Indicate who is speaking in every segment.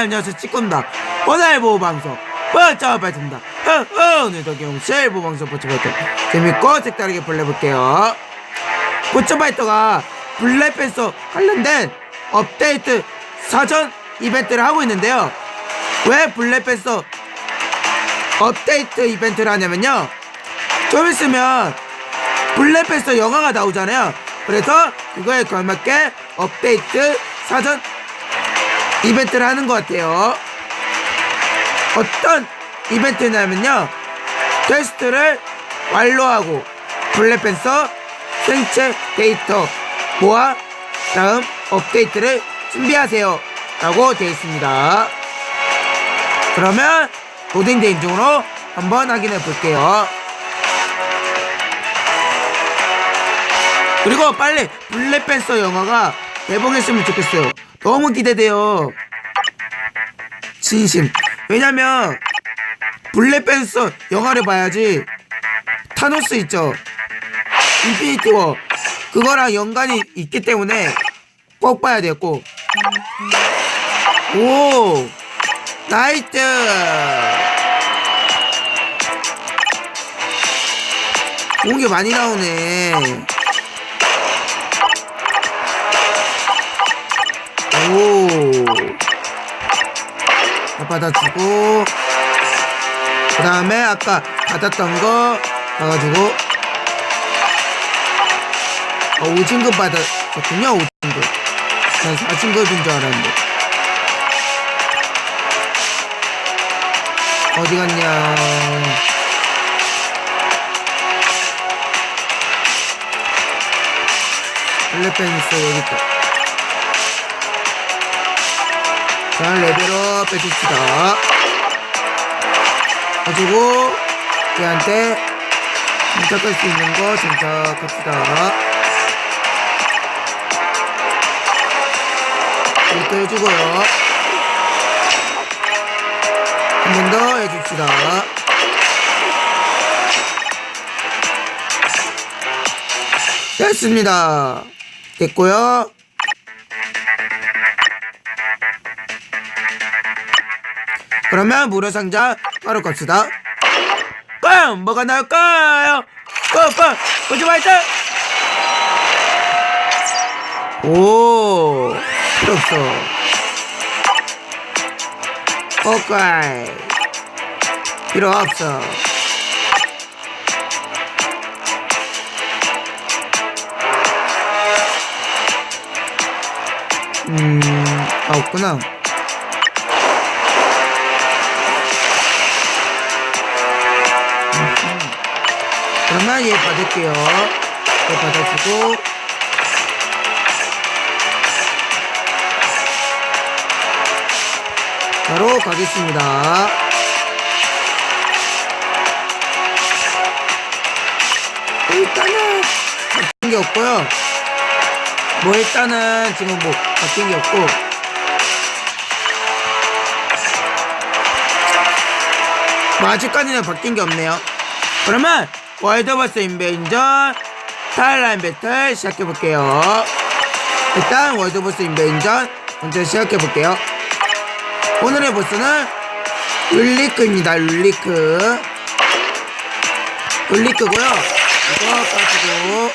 Speaker 1: 안녕하세요. 찌꾼다. 오늘 보방송 발입니다. 어, 어, 오늘 도 경실 보방송 발톱 재밌고 색다르게 불러볼게요. 발톱가 블랙팬서 관련된 업데이트 사전 이벤트를 하고 있는데요. 왜 블랙팬서 업데이트 이벤트를 하냐면요. 좀 있으면 블랙팬서 영화가 나오잖아요. 그래서 그거에 걸맞게 업데이트 사전 이벤트를 하는 것 같아요. 어떤 이벤트냐면요. 테스트를 완료하고 블랙팬서 생체 데이터 모아 다음 업데이트를 준비하세요. 라고 되어 있습니다. 그러면 로딩 대인 중으로 한번 확인해 볼게요. 그리고 빨리 블랙팬서 영화가 개봉했으면 좋겠어요. 너무 기대돼요. 진심. 왜냐면 블랙팬서 영화를 봐야지 타노스 있죠. 인피니티 워 그거랑 연관이 있기 때문에 꼭 봐야 돼요. 꼭. 오 나이트. 게 많이 나오네. 받아주고. 그 다음에 아까 받았던 거 받아주고. 어, 5진급 받았었군요, 5진급. 난 4진급인 줄 알았는데. 어디 갔냐. 블랙팬스 여기 있다. 자, 레벨업 해줍시다. 가지고, 얘한테 장착할 수 있는 거 장착합시다. 이것도 해주고요. 한 번 더 해줍시다. 됐습니다. 됐고요. 그러면 무료 상자 바로 갑시다. 꽝! 뭐가 나올까요? 꽝! 보지 말자! 오! 필요 없어. 오케이. 필요 없어. 음, 아, 없구나. 그러면 얘 받을게요. 얘 받아주고. 바로 가겠습니다. 일단은 바뀐 게 없고요. 뭐 일단은 지금 뭐 바뀐 게 없고. 뭐 아직까지는 바뀐 게 없네요. 그러면 월드버스 인베인전 타일라인 배틀 시작해볼게요. 일단 월드버스 인베인전 먼저 시작해볼게요. 오늘의 보스는 룰리크입니다. 룰리크. 룰리크고요. 가지고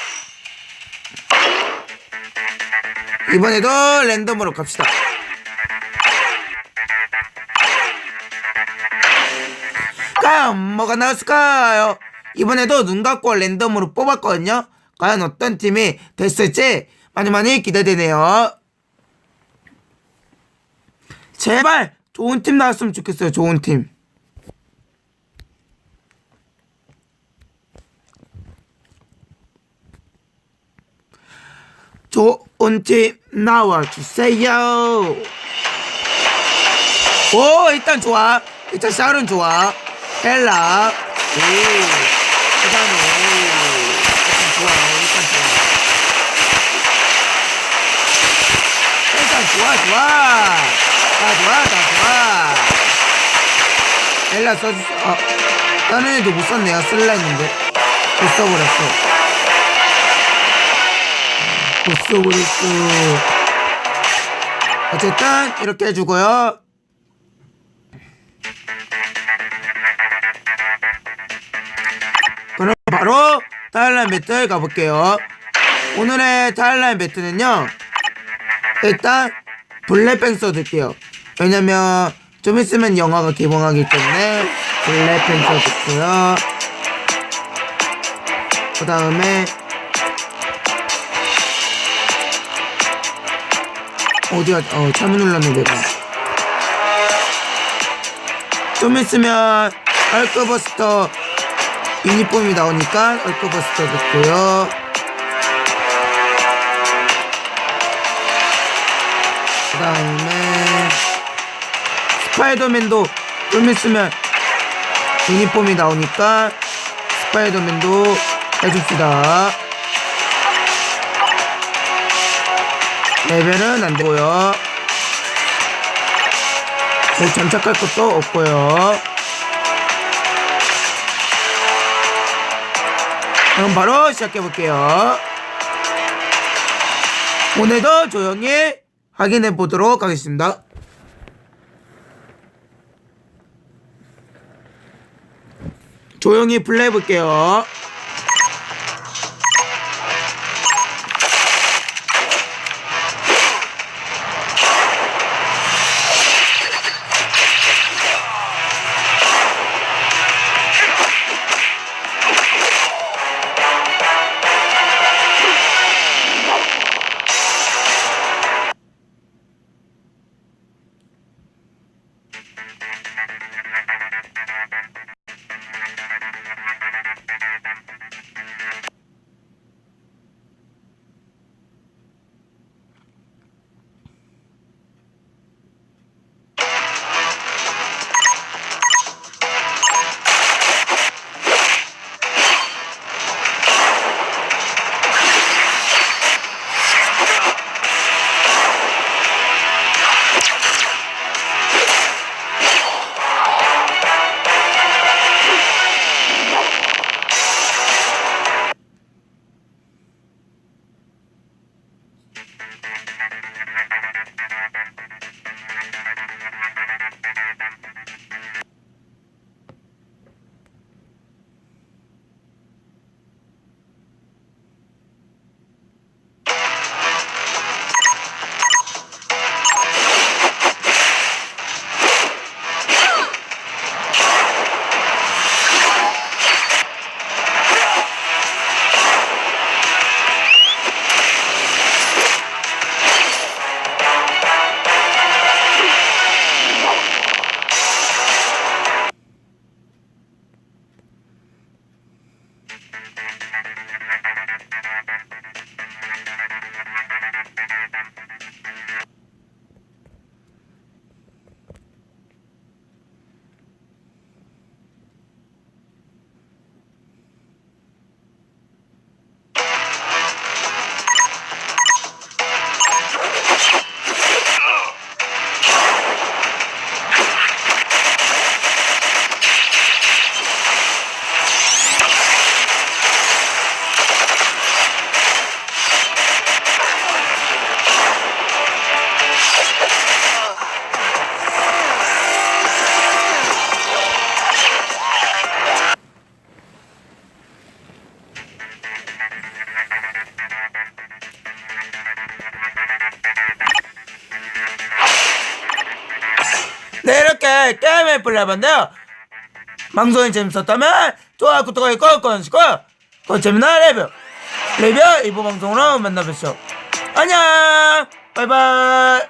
Speaker 1: 이번에도 랜덤으로 갑시다. 과연 뭐가 나왔을까요? 이번에도 눈 감고 랜덤으로 뽑았거든요. 과연 어떤 팀이 됐을지 많이 많이 기대되네요. 제발 좋은 팀 나왔으면 좋겠어요. 좋은 팀. 좋은 팀 나와주세요. 오 일단 좋아. 일단 샤론 좋아. 헬라. 오. 그다음에 일단 좋아요. 일단 좋아. 일단 좋아 좋아. 다 좋아 다 좋아. 엘라 써주세요. 아, 다른 애도 못 썼네요. 쓸라 했는데 못 써버렸어. 못 써버렸어. 어쨌든 이렇게 해주고요. 바로 타일라인 배틀 가볼게요. 오늘의 타일라인 배틀은요. 일단 블랙뱅 써둘게요. 왜냐면 좀 있으면 영화가 개봉하기 때문에 블랙뱅 써둘고요. 그 다음에 어디가 어 잘못 눌렀네 내가. 좀 있으면 얼크버스터 유니폼이 나오니까 얼크버스터 넣고요. 그 다음에 스파이더맨도 좀 있으면 유니폼이 나오니까 스파이더맨도 해줍시다. 레벨은 안 되고요. 뭐 장착할 것도 없고요. 그럼 바로 시작해 볼게요. 오늘도 조용히 확인해 보도록 하겠습니다. 조용히 플레이 볼게요. 게임을 플레이해봤는데요. 방송이 재밌었다면 좋아요 구독 하기 꼭 눌러주시고 또 재미난 레뷰 레뷰 일부 방송으로 만나뵙시오. 안녕! 바이바이